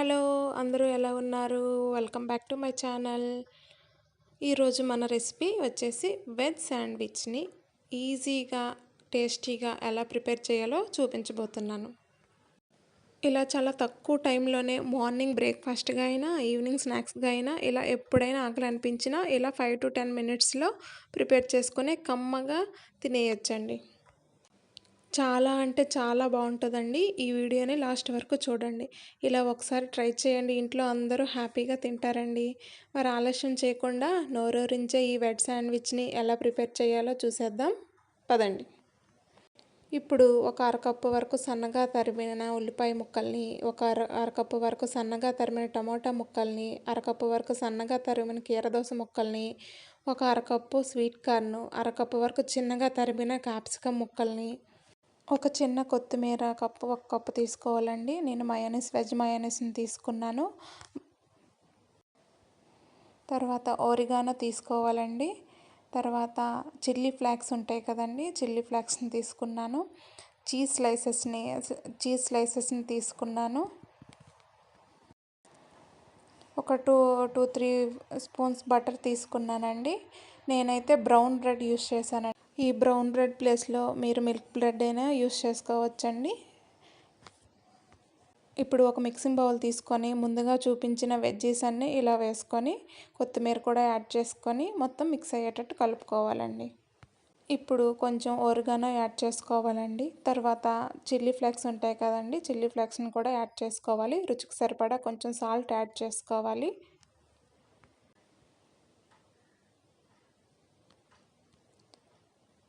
Hello అందరూ ఎలా ఉన్నారు? Welcome back to my channel. ఈరోజు మన రెసిపీ వచ్చేసి వెజ్ శాండ్విచ్ని ఈజీగా టేస్టీగా ఎలా ప్రిపేర్ చేయాలో చూపించబోతున్నాను. ఇలా చాలా తక్కువ టైంలోనే మార్నింగ్ బ్రేక్ఫాస్ట్గా అయినా ఈవినింగ్ స్నాక్స్గా అయినా ఇలా ఎప్పుడైనా ఆకలి అనిపించినా ఇలా ఫైవ్ టు టెన్ మినిట్స్లో ప్రిపేర్ చేసుకుని కమ్మగా తినేయచ్చండి. చాలా అంటే చాలా బాగుంటుందండి. ఈ వీడియోని లాస్ట్ వరకు చూడండి. ఇలా ఒకసారి ట్రై చేయండి. ఇంట్లో అందరూ హ్యాపీగా తింటారండి. మరి ఆలస్యం చేయకుండా నోరూరించే ఈ వెడ్ శాండ్విచ్ని ఎలా ప్రిపేర్ చేయాలో చూసేద్దాం. పదండి. ఇప్పుడు ఒక అరకప్పు వరకు సన్నగా తరిమిన ఉల్లిపాయ ముక్కల్ని ఒక అర అరకప్పు వరకు సన్నగా తరిమిన టమోటా ముక్కల్ని అరకప్పు వరకు సన్నగా తరిమిన కీరదోస ముక్కల్ని ఒక అరకప్పు స్వీట్ కార్న్ అరకప్పు వరకు చిన్నగా తరిమిన క్యాప్సికమ్ ముక్కల్ని ఒక చిన్న కొత్తిమీర కప్పు ఒక కప్పు తీసుకోవాలండి. నేను మయోనీస్ వెజ్ మయోనీస్ని తీసుకున్నాను. తర్వాత ఓరిగానో తీసుకోవాలండి. తర్వాత చిల్లీ ఫ్లాక్స్ ఉంటాయి కదండి చిల్లీ ఫ్లాక్స్ని తీసుకున్నాను. చీజ్ స్లైసెస్ని చీజ్ స్లైసెస్ని తీసుకున్నాను. ఒక two two three spoons butter తీసుకున్నానండి. నేనైతే బ్రౌన్ బ్రెడ్ యూస్ చేశానండి. ఈ బ్రౌన్ బ్రెడ్ ప్లేస్లో మీరు మిల్క్ బ్రెడ్ అయినా యూస్ చేసుకోవచ్చండి. ఇప్పుడు ఒక మిక్సింగ్ బౌల్ తీసుకొని ముందుగా చూపించిన వెజ్జీస్ అన్నీ ఇలా వేసుకొని కొత్తిమీర కూడా యాడ్ చేసుకొని మొత్తం మిక్స్ అయ్యేటట్టు కలుపుకోవాలండి. ఇప్పుడు కొంచెం ఒరిగానో యాడ్ చేసుకోవాలండి. తర్వాత చిల్లీ ఫ్లేక్స్ ఉంటాయి కదండి చిల్లీ ఫ్లేక్స్ని కూడా యాడ్ చేసుకోవాలి. రుచికి సరిపడా కొంచెం సాల్ట్ యాడ్ చేసుకోవాలి.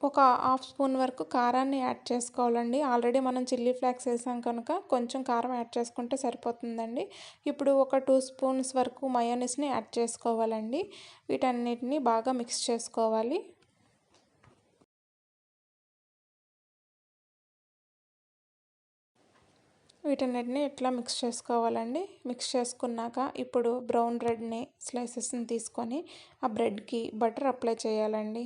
ఒక హాఫ్ స్పూన్ వరకు కారాన్ని యాడ్ చేసుకోవాలండి. ఆల్రెడీ మనం చిల్లీ ఫ్లాక్స్ వేసాం కనుక కొంచెం కారం యాడ్ చేసుకుంటే సరిపోతుందండి. ఇప్పుడు ఒక టూ స్పూన్స్ వరకు మయోనీస్ని యాడ్ చేసుకోవాలండి. వీటన్నిటిని బాగా మిక్స్ చేసుకోవాలి. వీటన్నిటిని ఇట్లా మిక్స్ చేసుకోవాలండి. మిక్స్ చేసుకున్నాక ఇప్పుడు బ్రౌన్ బ్రెడ్ని స్లైసెస్ని తీసుకొని ఆ బ్రెడ్కి బటర్ అప్లై చేయాలండి.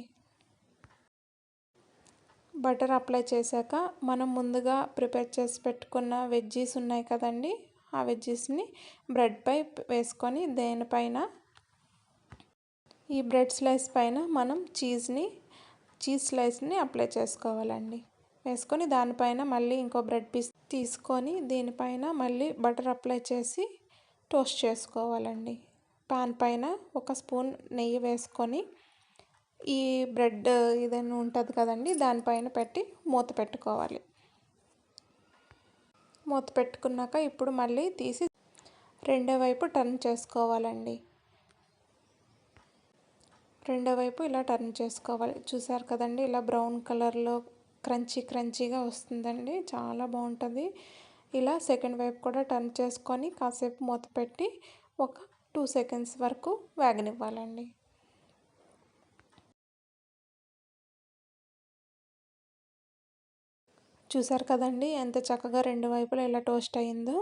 బటర్ అప్లై చేశాక మనం ముందుగా ప్రిపేర్ చేసి పెట్టుకున్న వెజ్జీస్ ఉన్నాయి కదండి ఆ వెజ్జీస్ని బ్రెడ్పై వేసుకొని దేనిపైన? ఈ బ్రెడ్ స్లైస్ పైన మనం చీజ్ని చీజ్ స్లైస్ని అప్లై చేసుకోవాలండి. వేసుకొని దానిపైన మళ్ళీ ఇంకో బ్రెడ్ పీస్ తీసుకొని దీనిపైన మళ్ళీ బటర్ అప్లై చేసి టోస్ట్ చేసుకోవాలండి. పాన్ పైన ఒక స్పూన్ నెయ్యి వేసుకొని ఈ బ్రెడ్ ఏదైనా ఉంటుంది కదండి దానిపైన పెట్టి మూత పెట్టుకోవాలి. మూత పెట్టుకున్నాక ఇప్పుడు మళ్ళీ తీసి రెండో వైపు టర్న్ చేసుకోవాలండి. రెండో వైపు ఇలా టర్న్ చేసుకోవాలి. చూసారు కదండి ఇలా బ్రౌన్ కలర్లో క్రంచీ క్రంచీగా వస్తుందండి చాలా బాగుంటుంది. ఇలా సెకండ్ వైపు కూడా టర్న్ చేసుకొని కాసేపు మూత పెట్టి ఒక టూ సెకండ్స్ వరకు వేగనివ్వాలండి. చూసారు కదండి ఎంత చక్కగా రెండు వైపులా ఇలా టోస్ట్ అయిందో.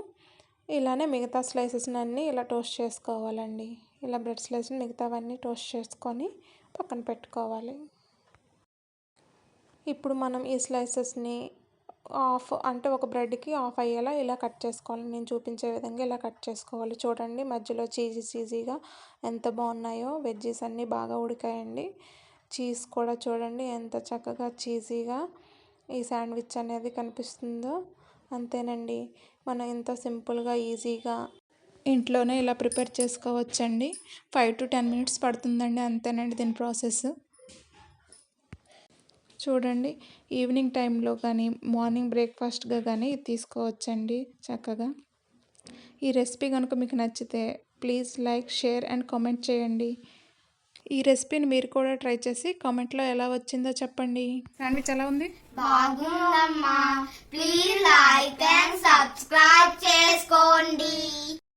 ఇలానే మిగతా స్లైసెస్ని అన్నీ ఇలా టోస్ట్ చేసుకోవాలండి. ఇలా బ్రెడ్ స్లైస్ మిగతావన్నీ టోస్ట్ చేసుకొని పక్కన పెట్టుకోవాలి. ఇప్పుడు మనం ఈ స్లైసెస్ని ఆఫ్ అంటే ఒక బ్రెడ్కి ఆఫ్ అయ్యేలా ఇలా కట్ చేసుకోవాలి. నేను చూపించే విధంగా ఇలా కట్ చేసుకోవాలి. చూడండి మధ్యలో చీజీ చీజీగా ఎంత బాగున్నాయో. వెజ్జీస్ అన్నీ బాగా ఉడికాయండి. చీజ్ కూడా చూడండి ఎంత చక్కగా చీజీగా ఈ శాండ్విచ్ అనేది కనిపిస్తుందో అంతేనండి. మనం ఎంతో సింపుల్గా ఈజీగా ఇంట్లోనే ఇలా ప్రిపేర్ చేసుకోవచ్చండి. ఫైవ్ టు టెన్ మినిట్స్ పడుతుందండి అంతేనండి దీని ప్రాసెస్. చూడండి ఈవినింగ్ టైంలో కానీ మార్నింగ్ బ్రేక్ఫాస్ట్గా కానీ తీసుకోవచ్చండి చక్కగా. ఈ రెసిపీ కనుక మీకు నచ్చితే please like share and comment చేయండి. ఈ రెసిపీని మీరు కూడా ట్రై చేసి కామెంట్లో ఎలా వచ్చిందో చెప్పండి. శాండ్విచ్ ఎలా ఉంది? బాగుందమ్మా. ప్లీజ్ లైక్ అండ్ సబ్స్క్రైబ్ చేసుకోండి.